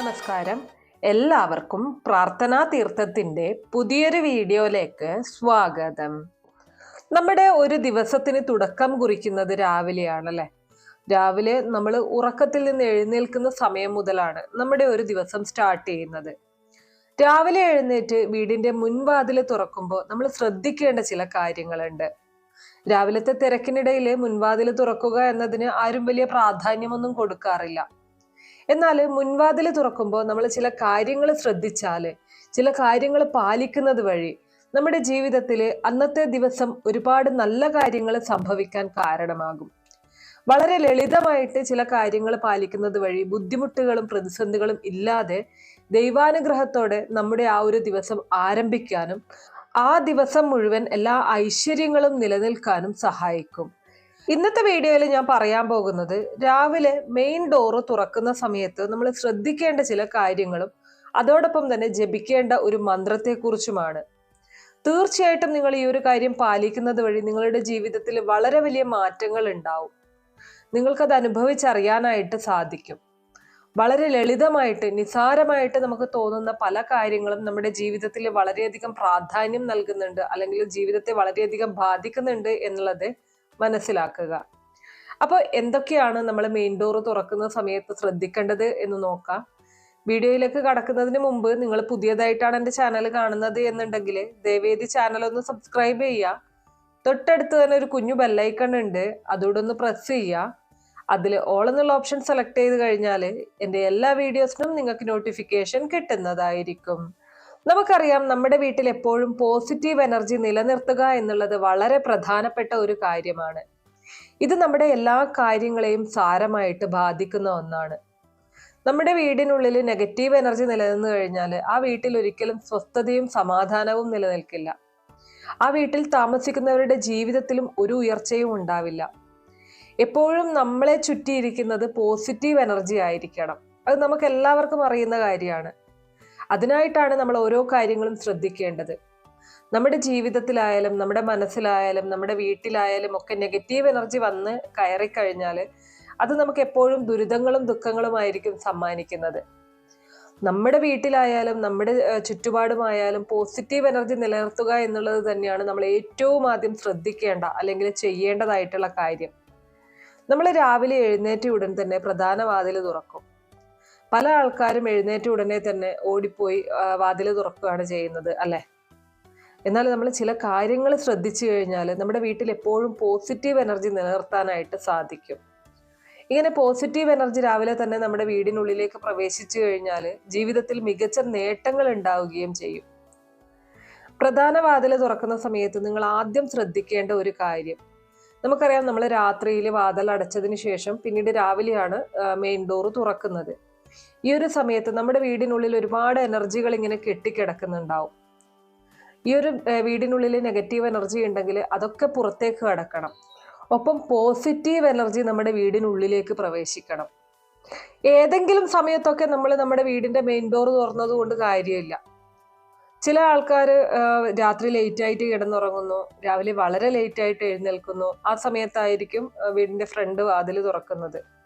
നമസ്കാരം. എല്ലാവർക്കും പ്രാർത്ഥനാ തീർത്ഥത്തിന്റെ പുതിയൊരു വീഡിയോയിലേക്ക് സ്വാഗതം. നമ്മുടെ ഒരു ദിവസത്തിന് തുടക്കം കുറിക്കുന്നത് രാവിലെയാണല്ലേ? രാവിലെ നമ്മൾ ഉറക്കത്തിൽ നിന്ന് എഴുന്നേൽക്കുന്ന സമയം മുതലാണ് നമ്മുടെ ഒരു ദിവസം സ്റ്റാർട്ട് ചെയ്യുന്നത്. രാവിലെ എഴുന്നേറ്റ് വീടിന്റെ മുൻവാതിൽ തുറക്കുമ്പോൾ നമ്മൾ ശ്രദ്ധിക്കേണ്ട ചില കാര്യങ്ങളുണ്ട്. രാവിലത്തെ തിരക്കിനിടയിൽ മുൻവാതിൽ തുറക്കുക എന്നതിന് ആരും വലിയ പ്രാധാന്യമൊന്നും കൊടുക്കാറില്ല. എന്നാൽ മുൻവാതിൽ തുറക്കുമ്പോൾ നമ്മൾ ചില കാര്യങ്ങൾ ശ്രദ്ധിച്ചാൽ ചില കാര്യങ്ങൾ പാലിക്കുന്നത് വഴി നമ്മുടെ ജീവിതത്തിൽ അന്നത്തെ ദിവസം ഒരുപാട് നല്ല കാര്യങ്ങൾ സംഭവിക്കാൻ കാരണമാകും. വളരെ ലളിതമായിട്ട് ചില കാര്യങ്ങൾ പാലിക്കുന്നത് വഴി ബുദ്ധിമുട്ടുകളും പ്രതിസന്ധികളും ഇല്ലാതെ ദൈവാനുഗ്രഹത്തോടെ നമ്മുടെ ആ ഒരു ദിവസം ആരംഭിക്കാനും ആ ദിവസം മുഴുവൻ എല്ലാ ഐശ്വര്യങ്ങളും നിലനിൽക്കാനും സഹായിക്കും. ഇന്നത്തെ വീഡിയോയിൽ ഞാൻ പറയാൻ പോകുന്നത് രാവിലെ മെയിൻ ഡോറ് തുറക്കുന്ന സമയത്ത് നമ്മൾ ശ്രദ്ധിക്കേണ്ട ചില കാര്യങ്ങളും അതോടൊപ്പം തന്നെ ജപിക്കേണ്ട ഒരു മന്ത്രത്തെക്കുറിച്ചുമാണ്. തീർച്ചയായിട്ടും നിങ്ങൾ ഈ ഒരു കാര്യം പാലിക്കുന്നത് വഴി നിങ്ങളുടെ ജീവിതത്തിൽ വളരെ വലിയ മാറ്റങ്ങൾ ഉണ്ടാവും. നിങ്ങൾക്കത് അനുഭവിച്ചറിയാനായിട്ട് സാധിക്കും. വളരെ ലളിതമായിട്ട് നിസാരമായിട്ട് നമുക്ക് തോന്നുന്ന പല കാര്യങ്ങളും നമ്മുടെ ജീവിതത്തിൽ വളരെയധികം പ്രാധാന്യം നൽകുന്നുണ്ട് അല്ലെങ്കിൽ ജീവിതത്തെ വളരെയധികം ബാധിക്കുന്നുണ്ട് എന്നുള്ളത് മനസ്സിലാക്കുക. അപ്പോൾ എന്തൊക്കെയാണ് നമ്മൾ മെയിൻ ഡോർ തുറക്കുന്ന സമയത്ത് ശ്രദ്ധിക്കേണ്ടത് എന്ന് നോക്കാം. വീഡിയോയിലേക്ക് കടക്കുന്നതിന് മുമ്പ് നിങ്ങൾ പുതിയതായിട്ടാണ് എന്റെ ചാനൽ കാണുന്നത് എന്നുണ്ടെങ്കിൽ ദേവേദി ചാനൽ ഒന്ന് സബ്സ്ക്രൈബ് ചെയ്യുക. തൊട്ടടുത്ത് തന്നെ ഒരു കുഞ്ഞു ബെല്ലൈക്കൺ ഉണ്ട്. അതോടെ ഒന്ന് പ്രസ് ചെയ്യുക. അതിൽ ഓൾ എന്നുള്ള ഓപ്ഷൻ സെലക്ട് ചെയ്ത് കഴിഞ്ഞാൽ എന്റെ എല്ലാ വീഡിയോസിനും നിങ്ങൾക്ക് നോട്ടിഫിക്കേഷൻ കിട്ടുന്നതായിരിക്കും. നമുക്കറിയാം നമ്മുടെ വീട്ടിൽ എപ്പോഴും പോസിറ്റീവ് എനർജി നിലനിർത്തുക എന്നുള്ളത് വളരെ പ്രധാനപ്പെട്ട ഒരു കാര്യമാണ്. ഇത് നമ്മുടെ എല്ലാ കാര്യങ്ങളെയും സാരമായിട്ട് ബാധിക്കുന്ന ഒന്നാണ്. നമ്മുടെ വീടിനുള്ളിൽ നെഗറ്റീവ് എനർജി നിലനിന്ന് കഴിഞ്ഞാൽ ആ വീട്ടിൽ ഒരിക്കലും സ്വസ്ഥതയും സമാധാനവും നിലനിൽക്കില്ല. ആ വീട്ടിൽ താമസിക്കുന്നവരുടെ ജീവിതത്തിലും ഒരു ഉയർച്ചയും ഉണ്ടാവില്ല. എപ്പോഴും നമ്മളെ ചുറ്റിയിരിക്കുന്നത് പോസിറ്റീവ് എനർജി ആയിരിക്കണം. അത് നമുക്ക് എല്ലാവർക്കും അറിയുന്ന കാര്യമാണ്. അതിനായിട്ടാണ് നമ്മൾ ഓരോ കാര്യങ്ങളും ശ്രദ്ധിക്കേണ്ടത്. നമ്മുടെ ജീവിതത്തിലായാലും നമ്മുടെ മനസ്സിലായാലും നമ്മുടെ വീട്ടിലായാലും ഒക്കെ നെഗറ്റീവ് എനർജി വന്ന് കയറിക്കഴിഞ്ഞാൽ അത് നമുക്ക് എപ്പോഴും ദുരിതങ്ങളും ദുഃഖങ്ങളുമായിരിക്കും സമ്മാനിക്കുന്നത്. നമ്മുടെ വീട്ടിലായാലും നമ്മുടെ ചുറ്റുപാടുമായാലും പോസിറ്റീവ് എനർജി നിലനിർത്തുക എന്നുള്ളത് തന്നെയാണ് നമ്മൾ ഏറ്റവും ആദ്യം ശ്രദ്ധിക്കേണ്ട അല്ലെങ്കിൽ ചെയ്യേണ്ടതായിട്ടുള്ള കാര്യം. നമ്മൾ രാവിലെ എഴുന്നേറ്റ ഉടൻ തന്നെ പ്രധാന വാതിൽ തുറക്കും. പല ആൾക്കാരും എഴുന്നേറ്റ ഉടനെ തന്നെ ഓടിപ്പോയി വാതിൽ തുറക്കുകയാണ് ചെയ്യുന്നത് അല്ലെ? എന്നാൽ നമ്മൾ ചില കാര്യങ്ങൾ ശ്രദ്ധിച്ചു കഴിഞ്ഞാൽ നമ്മുടെ വീട്ടിൽ എപ്പോഴും പോസിറ്റീവ് എനർജി നിലനിർത്താനായിട്ട് സാധിക്കും. ഇങ്ങനെ പോസിറ്റീവ് എനർജി രാവിലെ തന്നെ നമ്മുടെ വീടിനുള്ളിലേക്ക് പ്രവേശിച്ചു കഴിഞ്ഞാൽ ജീവിതത്തിൽ മികച്ച നേട്ടങ്ങൾ ഉണ്ടാവുകയും ചെയ്യും. പ്രധാന വാതിൽ തുറക്കുന്ന സമയത്ത് നിങ്ങൾ ആദ്യം ശ്രദ്ധിക്കേണ്ട ഒരു കാര്യം നമുക്കറിയാം നമ്മൾ രാത്രിയിൽ വാതിൽ അടച്ചതിന് ശേഷം പിന്നീട് രാവിലെയാണ് മെയിൻ ഡോർ തുറക്കുന്നത്. ഈ ഒരു സമയത്ത് നമ്മുടെ വീടിനുള്ളിൽ ഒരുപാട് എനർജികൾ ഇങ്ങനെ കെട്ടിക്കിടക്കുന്നുണ്ടാവും. ഈ ഒരു വീടിനുള്ളിൽ നെഗറ്റീവ് എനർജി ഉണ്ടെങ്കിൽ അതൊക്കെ പുറത്തേക്ക് കടക്കണം. ഒപ്പം പോസിറ്റീവ് എനർജി നമ്മുടെ വീടിനുള്ളിലേക്ക് പ്രവേശിക്കണം. ഏതെങ്കിലും സമയത്തൊക്കെ നമ്മൾ നമ്മുടെ വീടിന്റെ മെയിൻ ഡോർ തുറന്നത് കൊണ്ട് കാര്യമില്ല. ചില ആൾക്കാർ രാത്രി ലേറ്റ് ആയിട്ട് കിടന്നുറങ്ങുന്നു രാവിലെ വളരെ ലേറ്റ് ആയിട്ട് എഴുന്നേൽക്കുന്നു. ആ സമയത്തായിരിക്കും വീടിന്റെ ഫ്രണ്ട് വാതിൽ തുറക്കുന്നത്.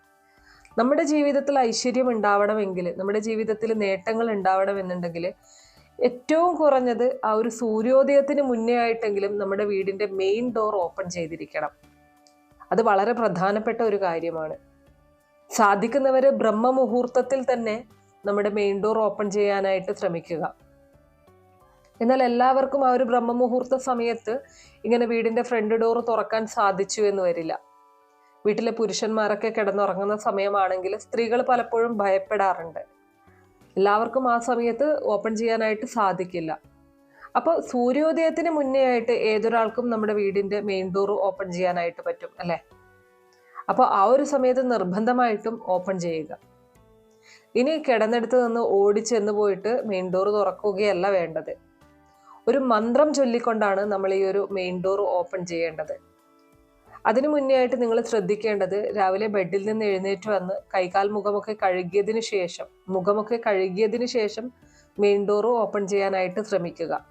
നമ്മുടെ ജീവിതത്തിൽ ഐശ്വര്യം ഉണ്ടാവണമെങ്കിൽ നമ്മുടെ ജീവിതത്തിൽ നേട്ടങ്ങൾ ഉണ്ടാവണമെന്നുണ്ടെങ്കിൽ ഏറ്റവും കുറഞ്ഞത് ആ ഒരു സൂര്യോദയത്തിന് മുന്നേ ആയിട്ടെങ്കിലും നമ്മുടെ വീടിന്റെ മെയിൻ ഡോർ ഓപ്പൺ ചെയ്തിരിക്കണം. അത് വളരെ പ്രധാനപ്പെട്ട ഒരു കാര്യമാണ്. സാധിക്കുന്നവരെ ബ്രഹ്മമുഹൂർത്തത്തിൽ തന്നെ നമ്മുടെ മെയിൻ ഡോർ ഓപ്പൺ ചെയ്യാനായിട്ട് ശ്രമിക്കുക. എന്നാൽ എല്ലാവർക്കും ആ ഒരു ബ്രഹ്മമുഹൂർത്ത സമയത്ത് ഇങ്ങനെ വീടിന്റെ ഫ്രണ്ട് ഡോർ തുറക്കാൻ സാധിച്ചു എന്ന് വരില്ല. വീട്ടിലെ പുരുഷന്മാരൊക്കെ കിടന്നുറങ്ങുന്ന സമയമാണെങ്കിൽ സ്ത്രീകൾ പലപ്പോഴും ഭയപ്പെടാറുണ്ട്. എല്ലാവർക്കും ആ സമയത്ത് ഓപ്പൺ ചെയ്യാനായിട്ട് സാധിക്കില്ല. അപ്പോൾ സൂര്യോദയത്തിന് മുന്നേ ആയിട്ട് ഏതൊരാൾക്കും നമ്മുടെ വീടിന്റെ മെയിൻ ഡോർ ഓപ്പൺ ചെയ്യാനായിട്ട് പറ്റും അല്ലേ? അപ്പോൾ ആ ഒരു സമയത്ത് നിർബന്ധമായിട്ടും ഓപ്പൺ ചെയ്യുക. ഇനി കിടന്നെടുത്ത് നിന്ന് ഓടിച്ചെന്ന് പോയിട്ട് മെയിൻ ഡോർ തുറക്കുകയല്ല വേണ്ടത്. ഒരു മന്ത്രം ചൊല്ലിക്കൊണ്ടാണ് നമ്മൾ ഈ ഒരു മെയിൻ ഡോർ ഓപ്പൺ ചെയ്യേണ്ടത്. അതിനു മുന്നേ ആയിട്ട് നിങ്ങൾ ശ്രദ്ധിക്കേണ്ടത് രാവിലെ ബെഡിൽ നിന്ന് എഴുന്നേറ്റ് വന്ന് കൈകാൽ മുഖമൊക്കെ കഴുകിയതിന് ശേഷം മുഖമൊക്കെ കഴുകിയതിന് ശേഷം മെയിൻ ഡോർ ഓപ്പൺ ചെയ്യാനായിട്ട് ശ്രമിക്കുക.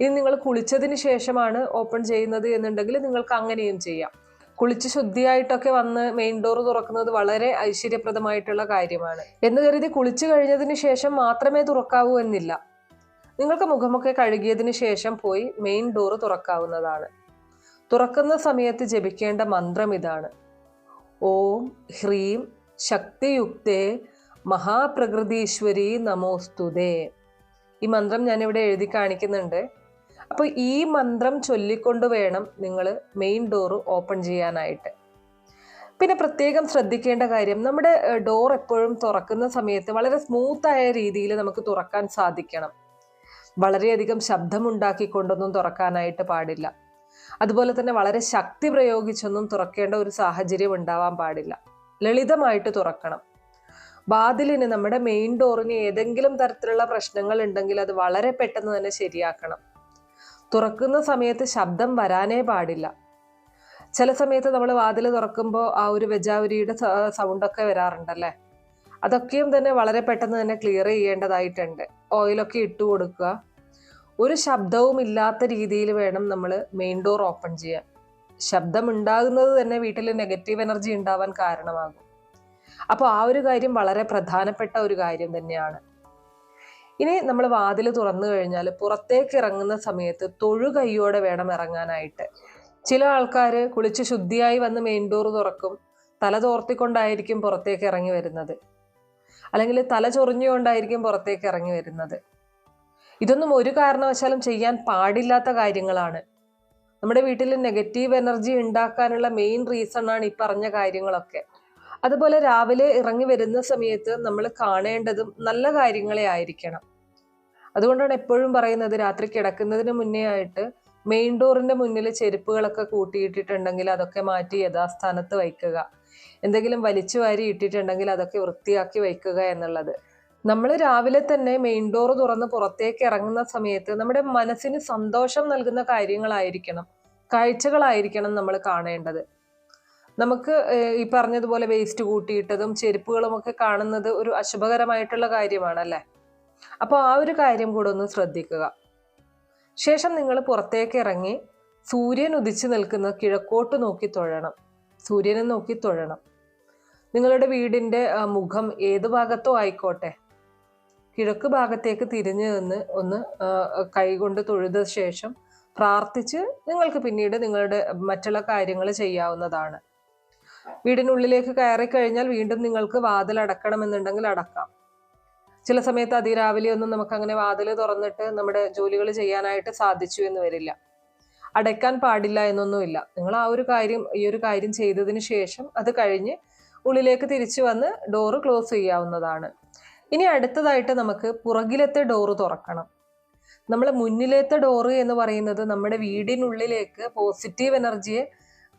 ഇനി നിങ്ങൾ കുളിച്ചതിന് ശേഷമാണ് ഓപ്പൺ ചെയ്യുന്നത് എന്നുണ്ടെങ്കിൽ നിങ്ങൾക്ക് അങ്ങനെയും ചെയ്യാം. കുളിച്ച് ശുദ്ധിയായിട്ടൊക്കെ വന്ന് മെയിൻ ഡോർ തുറക്കുന്നത് വളരെ ഐശ്വര്യപ്രദമായിട്ടുള്ള കാര്യമാണ്. എന്ന് കരുതി കുളിച്ചു കഴിഞ്ഞതിന് ശേഷം മാത്രമേ തുറക്കാവൂ എന്നില്ല. നിങ്ങൾക്ക് മുഖമൊക്കെ കഴുകിയതിന് ശേഷം പോയി മെയിൻ ഡോർ തുറക്കാവുന്നതാണ്. തുറക്കുന്ന സമയത്ത് ജപിക്കേണ്ട മന്ത്രം ഇതാണ്. ഓം ഹ്രീം ശക്തിയുക്തേ മഹാപ്രകൃതീശ്വരി നമോസ്തുതേ. ഈ മന്ത്രം ഞാനിവിടെ എഴുതി കാണിക്കുന്നുണ്ട്. അപ്പോൾ ഈ മന്ത്രം ചൊല്ലിക്കൊണ്ട് വേണം നിങ്ങൾ മെയിൻ ഡോർ ഓപ്പൺ ചെയ്യാനായിട്ട്. പിന്നെ പ്രത്യേകം ശ്രദ്ധിക്കേണ്ട കാര്യം നമ്മുടെ ഡോർ എപ്പോഴും തുറക്കുന്ന സമയത്ത് വളരെ സ്മൂത്തായ രീതിയിൽ നമുക്ക് തുറക്കാൻ സാധിക്കണം. വളരെയധികം ശബ്ദമുണ്ടാക്കിക്കൊണ്ടൊന്നും തുറക്കാനായിട്ട് പാടില്ല. അതുപോലെ തന്നെ വളരെ ശക്തി പ്രയോഗിച്ചൊന്നും തുറക്കേണ്ട ഒരു സാഹചര്യം ഉണ്ടാവാൻ പാടില്ല. ലളിതമായിട്ട് തുറക്കണം. വാതിലിന് നമ്മുടെ മെയിൻ ഡോറിന് ഏതെങ്കിലും തരത്തിലുള്ള പ്രശ്നങ്ങൾ ഉണ്ടെങ്കിൽ അത് വളരെ പെട്ടെന്ന് തന്നെ ശരിയാക്കണം. തുറക്കുന്ന സമയത്ത് ശബ്ദം വരാനേ പാടില്ല. ചില സമയത്ത് നമ്മൾ വാതിൽ തുറക്കുമ്പോൾ ആ ഒരു വെജാവരിയുടെ സൗണ്ടൊക്കെ വരാറുണ്ടല്ലേ? അതൊക്കെയും തന്നെ വളരെ പെട്ടെന്ന് തന്നെ ക്ലിയർ ചെയ്യേണ്ടതായിട്ടുണ്ട്. ഓയിലൊക്കെ ഇട്ട് കൊടുക്കുക. ഒരു ശബ്ദവും ഇല്ലാത്ത രീതിയിൽ വേണം നമ്മൾ മെയിൻ ഡോർ ഓപ്പൺ ചെയ്യാൻ. ശബ്ദം ഉണ്ടാകുന്നത് തന്നെ വീട്ടിൽ നെഗറ്റീവ് എനർജി ഉണ്ടാവാൻ കാരണമാകും. അപ്പോൾ ആ ഒരു കാര്യം വളരെ പ്രധാനപ്പെട്ട ഒരു കാര്യം തന്നെയാണ്. ഇനി നമ്മൾ വാതിൽ തുറന്നു കഴിഞ്ഞാൽ പുറത്തേക്ക് ഇറങ്ങുന്ന സമയത്ത് തൊഴു കൈയോടെ വേണം ഇറങ്ങാനായിട്ട്. ചില ആൾക്കാർ കുളിച്ച് ശുദ്ധിയായി വന്ന് മെയിൻ ഡോർ തുറക്കും തല തോർത്തിക്കൊണ്ടായിരിക്കും പുറത്തേക്ക് ഇറങ്ങി വരുന്നത്. അല്ലെങ്കിൽ തല ചൊറിഞ്ഞുകൊണ്ടായിരിക്കും പുറത്തേക്ക് ഇറങ്ങി വരുന്നത്. ഇതൊന്നും ഒരു കാരണവശാലും ചെയ്യാൻ പാടില്ലാത്ത കാര്യങ്ങളാണ്. നമ്മുടെ വീട്ടിൽ നെഗറ്റീവ് എനർജി ഉണ്ടാക്കാനുള്ള മെയിൻ റീസൺ ആണ് ഈ പറഞ്ഞ കാര്യങ്ങളൊക്കെ. അതുപോലെ രാവിലെ ഇറങ്ങി വരുന്ന സമയത്ത് നമ്മൾ കാണേണ്ടതും നല്ല കാര്യങ്ങളെ ആയിരിക്കണം. അതുകൊണ്ടാണ് എപ്പോഴും പറയുന്നത് രാത്രി കിടക്കുന്നതിന് മുന്നേ ആയിട്ട് മെയിൻ ഡോറിന്റെ മുന്നിൽ ചെരുപ്പുകളൊക്കെ കൂട്ടിയിട്ടിട്ടുണ്ടെങ്കിൽ അതൊക്കെ മാറ്റി യഥാസ്ഥാനത്ത് വയ്ക്കുക. എന്തെങ്കിലും വലിച്ചു വാരി ഇട്ടിട്ടുണ്ടെങ്കിൽ അതൊക്കെ വൃത്തിയാക്കി വയ്ക്കുക എന്നുള്ളത്. നമ്മൾ രാവിലെ തന്നെ മെയിൻ ഡോർ തുറന്ന് പുറത്തേക്ക് ഇറങ്ങുന്ന സമയത്ത് നമ്മുടെ മനസ്സിന് സന്തോഷം നൽകുന്ന കാര്യങ്ങളായിരിക്കണം. കാഴ്ചകളായിരിക്കണം നമ്മൾ കാണേണ്ടത്. നമുക്ക് ഈ പറഞ്ഞതുപോലെ വേസ്റ്റ് കൂട്ടിയിട്ടതും ചെരുപ്പുകളും ഒക്കെ കാണുന്നത് ഒരു അശുഭകരമായിട്ടുള്ള കാര്യമാണല്ലേ? അപ്പോൾ ആ ഒരു കാര്യം കൂടെ ഒന്ന് ശ്രദ്ധിക്കുക. ശേഷം നിങ്ങൾ പുറത്തേക്ക് ഇറങ്ങി സൂര്യൻ ഉദിച്ചു നിൽക്കുന്ന കിഴക്കോട്ട് നോക്കി തൊഴണം. സൂര്യനെ നോക്കി തൊഴണം. നിങ്ങളുടെ വീടിന്റെ മുഖം ഏത് ഭാഗത്തോ ആയിക്കോട്ടെ. കിഴക്ക് ഭാഗത്തേക്ക് തിരിഞ്ഞു നിന്ന് ഒന്ന് കൈകൊണ്ട് തൊഴുത ശേഷം പ്രാർത്ഥിച്ച് നിങ്ങൾക്ക് പിന്നീട് നിങ്ങളുടെ മറ്റുള്ള കാര്യങ്ങൾ ചെയ്യാവുന്നതാണ്. വീടിനുള്ളിലേക്ക് കയറി കഴിഞ്ഞാൽ വീണ്ടും നിങ്ങൾക്ക് വാതിൽ അടക്കണമെന്നുണ്ടെങ്കിൽ അടക്കാം. ചില സമയത്ത് അതിരാവിലെ ഒന്നും നമുക്ക് അങ്ങനെ വാതിൽ തുറന്നിട്ട് നമ്മുടെ ജോലികൾ ചെയ്യാനായിട്ട് സാധിച്ചു എന്ന് വരില്ല. അടയ്ക്കാൻ പാടില്ല എന്നൊന്നുമില്ല. നിങ്ങൾ ആ ഒരു കാര്യം ഈ ഒരു കാര്യം ചെയ്തതിന് ശേഷം അത് കഴിഞ്ഞ് ഉള്ളിലേക്ക് തിരിച്ചു വന്ന് ഡോറ് ക്ലോസ് ചെയ്യാവുന്നതാണ്. ഇനി അടുത്തതായിട്ട് നമുക്ക് പുറകിലത്തെ ഡോറ് തുറക്കണം. നമ്മൾ മുന്നിലത്തെ ഡോറ് എന്ന് പറയുന്നത് നമ്മുടെ വീടിനുള്ളിലേക്ക് പോസിറ്റീവ് എനർജിയെ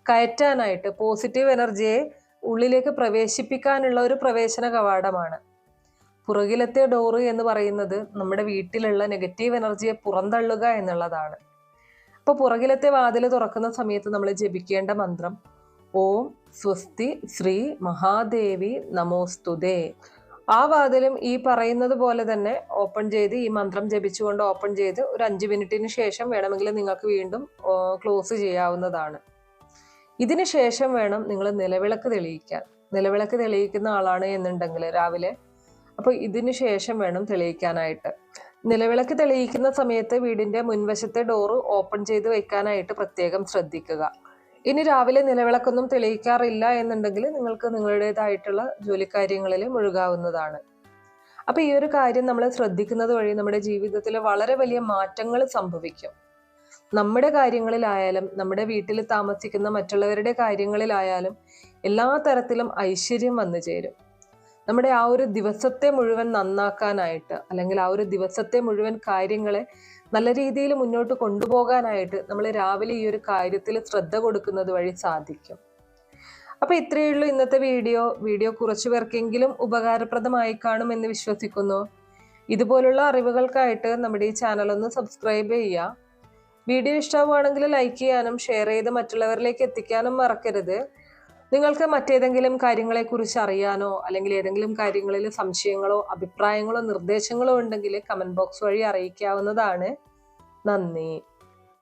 കയറ്റാനായിട്ട് പോസിറ്റീവ് എനർജിയെ ഉള്ളിലേക്ക് പ്രവേശിപ്പിക്കാനുള്ള ഒരു പ്രവേശന കവാടമാണ്. പുറകിലത്തെ ഡോറ് എന്ന് പറയുന്നത് നമ്മുടെ വീട്ടിലുള്ള നെഗറ്റീവ് എനർജിയെ പുറന്തള്ളുക എന്നുള്ളതാണ്. അപ്പോൾ പുറകിലത്തെ വാതിൽ തുറക്കുന്ന സമയത്ത് നമ്മൾ ജപിക്കേണ്ട മന്ത്രം ഓം സ്വസ്തി ശ്രീ മഹാദേവി നമോസ്തുതേ. ആ വാതിലും ഈ പറയുന്നത് പോലെ തന്നെ ഓപ്പൺ ചെയ്ത് ഈ മന്ത്രം ജപിച്ചുകൊണ്ട് ഓപ്പൺ ചെയ്ത് ഒരു അഞ്ച് മിനിറ്റിന് ശേഷം വേണമെങ്കിൽ നിങ്ങൾക്ക് വീണ്ടും ക്ലോസ് ചെയ്യാവുന്നതാണ്. ഇതിന് ശേഷം വേണം നിങ്ങൾ നിലവിളക്ക് തെളിയിക്കാൻ. നിലവിളക്ക് തെളിയിക്കുന്ന ആളാണ് എന്നുണ്ടെങ്കിൽ രാവിലെ. അപ്പോൾ ഇതിന് ശേഷം വേണം തെളിയിക്കാനായിട്ട്. നിലവിളക്ക് തെളിയിക്കുന്ന സമയത്ത് വീടിന്റെ മുൻവശത്തെ ഡോറ് ഓപ്പൺ ചെയ്ത് വെക്കാനായിട്ട് പ്രത്യേകം ശ്രദ്ധിക്കുക. ഇനി രാവിലെ നിലവിളക്കൊന്നും തെളിയിക്കാറില്ല എന്നുണ്ടെങ്കിൽ നിങ്ങൾക്ക് നിങ്ങളുടേതായിട്ടുള്ള ജോലിക്കാര്യങ്ങളിൽ മുഴുകാവുന്നതാണ്. അപ്പൊ ഈ ഒരു കാര്യം നമ്മൾ ശ്രദ്ധിക്കുന്നത് വഴി നമ്മുടെ ജീവിതത്തിൽ വളരെ വലിയ മാറ്റങ്ങൾ സംഭവിക്കും. നമ്മുടെ കാര്യങ്ങളിലായാലും നമ്മുടെ വീട്ടിൽ താമസിക്കുന്ന മറ്റുള്ളവരുടെ കാര്യങ്ങളിലായാലും എല്ലാ തരത്തിലും ഐശ്വര്യം വന്നു ചേരും. നമ്മുടെ ആ ഒരു ദിവസത്തെ മുഴുവൻ നന്നാക്കാനായിട്ട് അല്ലെങ്കിൽ ആ ഒരു ദിവസത്തെ മുഴുവൻ കാര്യങ്ങളെ നല്ല രീതിയിൽ മുന്നോട്ട് കൊണ്ടുപോകാനായിട്ട് നമ്മൾ രാവിലെ ഈ ഒരു കാര്യത്തിൽ ശ്രദ്ധ കൊടുക്കുന്നത് വഴി സാധിക്കും. അപ്പോൾ ഇത്രയേ ഉള്ളൂ ഇന്നത്തെ വീഡിയോ. വീഡിയോ കുറച്ചു പേർക്കെങ്കിലും ഉപകാരപ്രദമായി കാണുമെന്ന് വിശ്വസിക്കുന്നു. ഇതുപോലുള്ള അറിവുകൾക്കായിട്ട് നമ്മുടെ ഈ ചാനൽ ഒന്ന് സബ്സ്ക്രൈബ് ചെയ്യുക. വീഡിയോ ഇഷ്ടമാവുകയാണെങ്കിൽ ലൈക്ക് ചെയ്യാനും ഷെയർ ചെയ്ത് മറ്റുള്ളവരിലേക്ക് എത്തിക്കാനും മറക്കരുത്. നിങ്ങൾക്ക് മറ്റേതെങ്കിലും കാര്യങ്ങളെക്കുറിച്ച് അറിയാനോ അല്ലെങ്കിൽ ഏതെങ്കിലും കാര്യങ്ങളിൽ സംശയങ്ങളോ അഭിപ്രായങ്ങളോ നിർദ്ദേശങ്ങളോ ഉണ്ടെങ്കിൽ കമന്റ് ബോക്സ് വഴി അറിയിക്കാവുന്നതാണ്. നന്ദി.